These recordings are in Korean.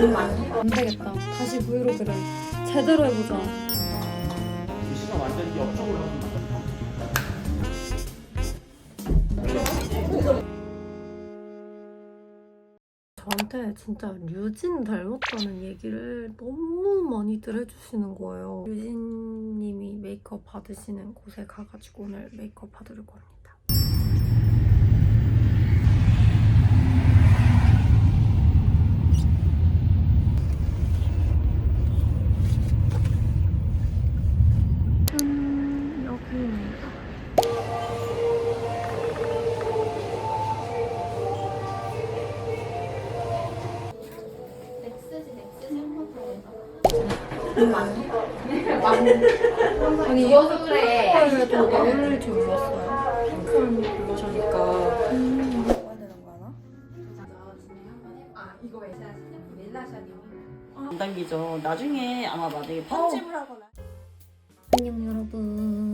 안 되겠다. 다시 브이로그를 제대로 해보자. 이 시간 완전히 옆쪽으로 저한테 진짜 류진 닮았다는 얘기를 너무 많이들 해주시는 거예요. 류진님이 메이크업 받으시는 곳에 가가지고 오늘 메이크업 받으려고 합니다. 아니 이어서 그래. 줄 몰랐어요. 핑크를 멜라샤님 안 당기죠. 나중에 아마 만약에 편집을 하거나 안녕 여러분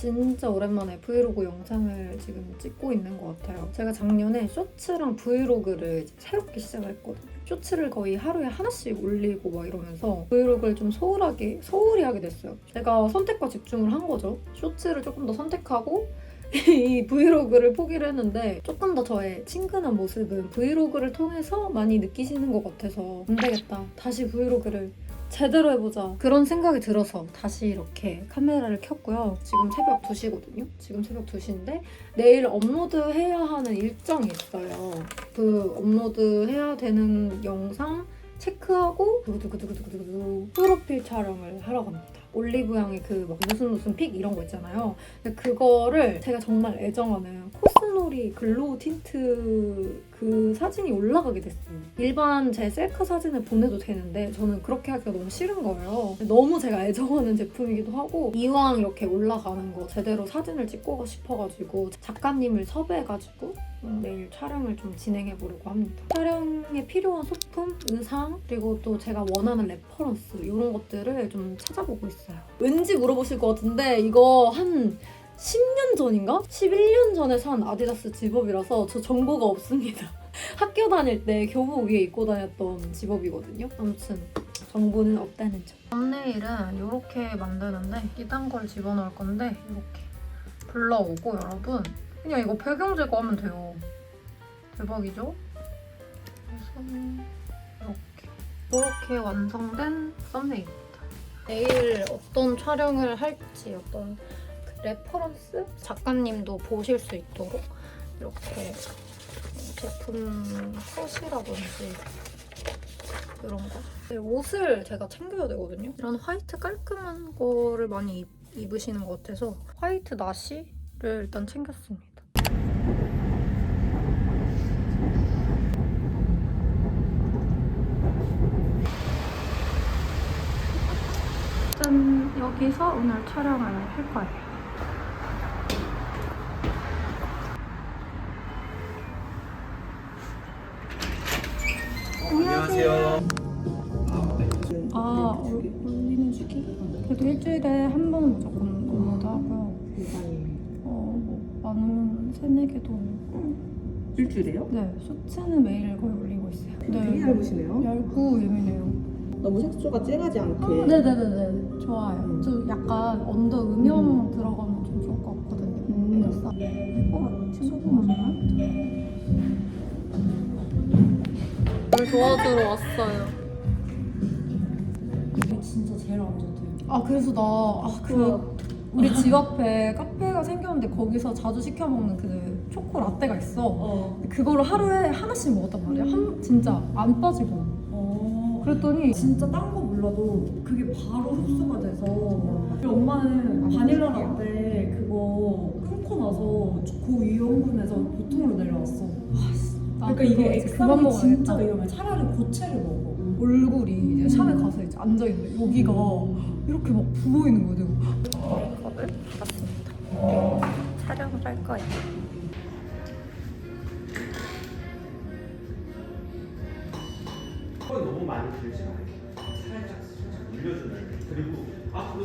진짜 오랜만에 브이로그 영상을 지금 찍고 있는 것 같아요. 제가 작년에 쇼츠랑 브이로그를 새롭게 시작을 했거든요. 쇼츠를 거의 하루에 하나씩 올리고 막 이러면서 브이로그를 좀 소홀하게 소홀히 하게 됐어요. 제가 선택과 집중을 한 거죠. 쇼츠를 조금 더 선택하고 이 브이로그를 포기를 했는데 조금 더 저의 친근한 모습은 브이로그를 통해서 많이 느끼시는 것 같아서 안 되겠다. 다시 브이로그를 제대로 해보자. 그런 생각이 들어서 다시 이렇게 카메라를 켰고요. 지금 새벽 2시거든요. 지금 새벽 2시인데 내일 업로드 해야 하는 일정이 있어요. 그 업로드 해야 되는 영상 체크하고 두구두구두구두구두구 프로필 촬영을 하러 갑니다. 올리브영의 그 막 무슨 무슨 픽 이런 거 있잖아요. 근데 그거를 제가 정말 애정하는 코스 놀이 글로우 틴트 그 사진이 올라가게 됐어요. 일반 제 셀카 사진을 보내도 되는데 저는 그렇게 하기가 너무 싫은 거예요. 너무 제가 애정하는 제품이기도 하고 이왕 이렇게 올라가는 거 제대로 사진을 찍고 싶어가지고 작가님을 섭외해가지고 내일 촬영을 좀 진행해 보려고 합니다. 촬영에 필요한 소품, 의상, 그리고 또 제가 원하는 레퍼런스 이런 것들을 좀 찾아보고 있어요. 왠지 물어보실 것 같은데 이거 한 10년 전인가? 11년 전에 산 아디다스 집업이라서 저 정보가 없습니다. 학교 다닐 때 교복 위에 입고 다녔던 집업이거든요. 아무튼 정보는 없다는 점. 썸네일은 이렇게 만드는데 이딴 걸 집어넣을 건데 이렇게 불러오고 여러분 그냥 이거 배경 제거하면 돼요. 대박이죠? 그래서 이렇게 이렇게 완성된 썸네일입니다. 내일 어떤 촬영을 할지 어떤 그 레퍼런스? 작가님도 보실 수 있도록 이렇게 제품 컷이라든지 이런 거. 네, 옷을 제가 챙겨야 되거든요. 이런 화이트 깔끔한 거를 많이 입, 입으시는 것 같아서 화이트 나시를 일단 챙겼습니다. 짠 여기서 오늘 촬영을 할 거예요 안녕하세요. 아, 올- 올리는 주기? 그래도 일주일에 한 번은 무조건 업로드 하고요. 어, 뭐 많으면 세네 개도 올리고. 일주일에요? 네, 쇼츠는 매일 거의 올리고 있어요. 되게 얇으시네요. 얇고 예민해요. 너무 색소가 쨍하지 않게. 네네네네, 좋아요. 좀 약간 언더 음영 들어가면 좀 좋을 것 같거든요. 음. 그래서 어, 친구 맞나? 뭘 도와주러 왔어요. 이게 진짜 제일 안 좋대요. 아 그래서 나 아, 그 우리 집 앞에 카페가 생겼는데 거기서 자주 시켜 먹는 그 초코 라떼가 있어. 어. 그거를 하루에 하나씩 먹었단 말이야. 한 진짜 안 빠지고. 어. 그랬더니 진짜 딴 거 몰라도 그게 바로 흡수가 돼서 우리 엄마는 바닐라 라떼 그거 끊고 나서 고위험군에서 보통으로 내려왔어. 나 그러니까 이게 액상이. 진짜 위험해. 차라리 고체를 먹어. 얼굴이 이제 샵에 가서 이제 앉아 있는데 여기가 이렇게 막 부어 있는 거예요. 메이크업을 받았습니다. 그리고 촬영을 할 거예요. 너무 많이 들지 말고 살짝 살짝 늘려주는 그리고 앞으로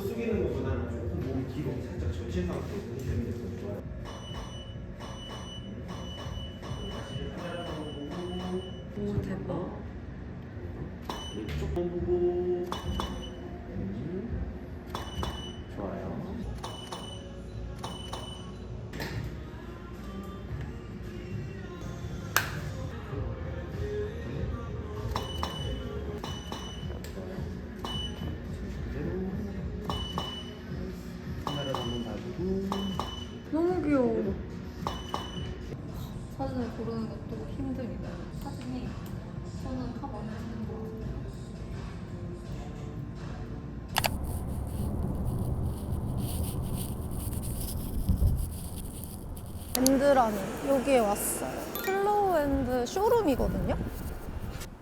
앤드라니 여기에 왔어요. 플로우앤드 쇼룸이거든요.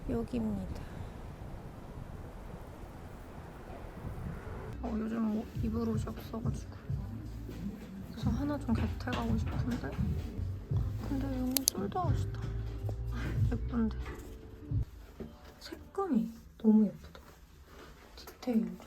여기입니다. 어, 요즘 뭐 입을 옷이 없어가지고 그래서 하나 좀 겟해가고 싶은데 근데 여기 솔드아웃이다. 예쁜데 색감이 너무 예쁘다. 디테일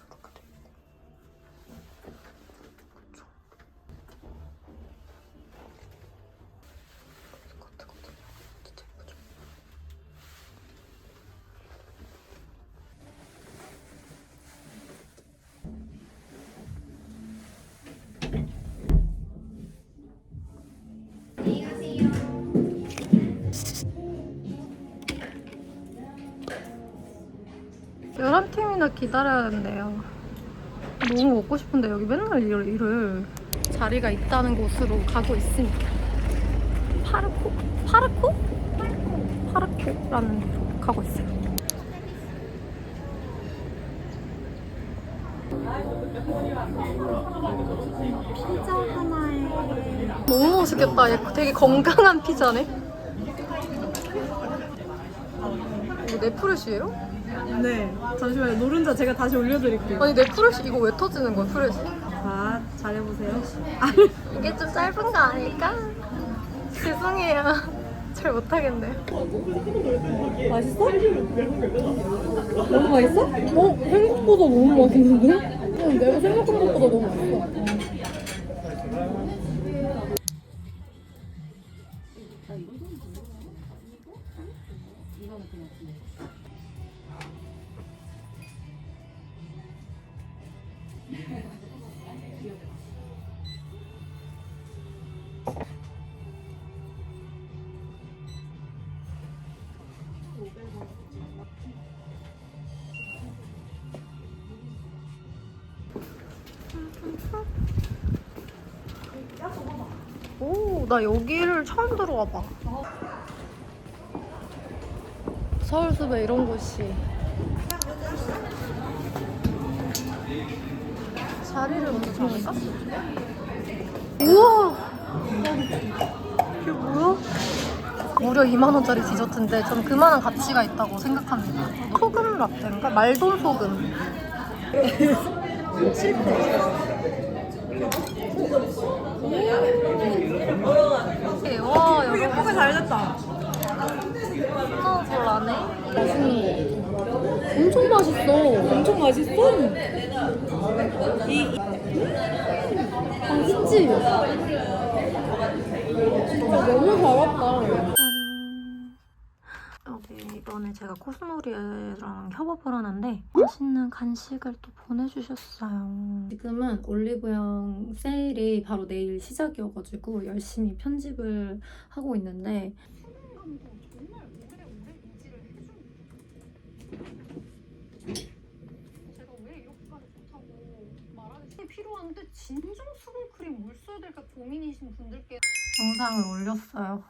팀이나 기다려야 된대요. 너무 먹고 싶은데 여기 맨날 일을, 일을 자리가 있다는 곳으로 가고 있습니다. 파르코? 파르코? 파르코라는 데로 가고 있어요. 피자 하나에 너무 맛있겠다. 얘 되게 건강한 피자네. 이거 네프레시예요? 네. 잠시만요. 노른자 제가 다시 올려드릴게요. 아니 네프레시 이거 왜 터지는 거야 프레시? 자, 잘해보세요. 이게 좀 짧은 거 아닐까? 죄송해요. 잘 못하겠네요. 맛있어? 너무 맛있어? 어? 생각보다 너무 맛있는데? 응, 내가 생각한 것보다 너무 맛있어. 나 여기를 처음 들어와 봐. 서울숲에 이런 곳이. 자리를 먼저 정할까? 우와! 이게 뭐야? 무려 2만원짜리 디저트인데 전 그만한 가치가 있다고 생각합니다. 소금 라떼인가? 말돈 소금. 와, 여러분. 예쁘게 잘 됐다. 하나 볼라네? 엄청 맛있어. 엄청 맛있어? 맛있지? 진짜 너무 잘 왔다. 이번에 제가 코스놀이랑 협업을 하는데 맛있는 간식을 또 보내주셨어요. 지금은 올리브영 세일이 바로 내일 시작이어가지고 열심히 편집을 하고 있는데 제가 왜 이렇게까지 좋다고 말하는지 필요한데 진정 수분 크림 뭘 써야 될까 고민이신 분들께 영상을 올렸어요.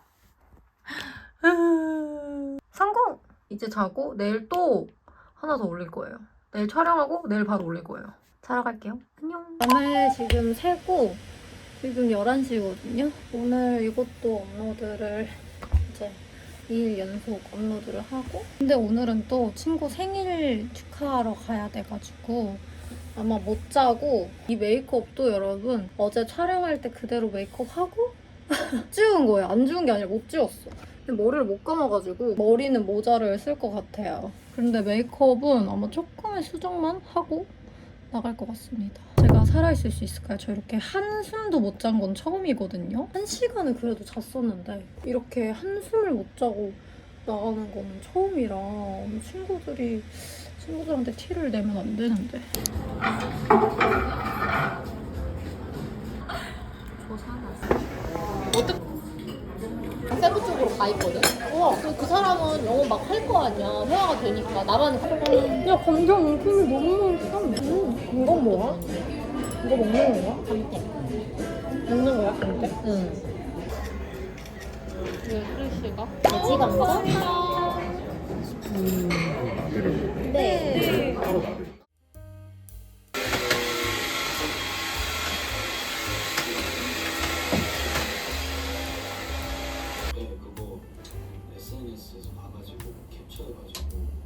성공! 이제 자고 내일 또 하나 더 올릴 거예요. 내일 촬영하고 내일 바로 올릴 거예요. 자러 갈게요. 안녕. 밤에 지금 새고 지금 11시거든요. 오늘 이것도 업로드를 이제 2일 연속 업로드를 하고 근데 오늘은 또 친구 생일 축하하러 가야 돼가지고 아마 못 자고 이 메이크업도 여러분 어제 촬영할 때 그대로 메이크업 하고 못 지운 거예요. 안 지운 게 아니라 못 지웠어. 근데 머리를 못 감아가지고 머리는 모자를 쓸 것 같아요. 근데 메이크업은 아마 조금의 수정만 하고 나갈 것 같습니다. 제가 살아있을 수 있을까요? 저 이렇게 한숨도 못 잔 건 처음이거든요. 한 시간을 그래도 잤었는데 이렇게 한숨을 못 자고 나가는 거는 처음이라 친구들이 친구들한테 티를 내면 안 되는데. 쪽으로 가 있거든. 어, 그, 그 사람은 영어 막 할 거 아니야. 회화가 되니까 나만 할 야 감자 뭉큼이 너무 맛있어. 음, 이건 뭐야? 이거 먹는 거야? 감태. 먹는 거야? 감자? 응. 왜 프레쉬가? 돼지 감자? SNS에서 봐가지고 캡처해가지고.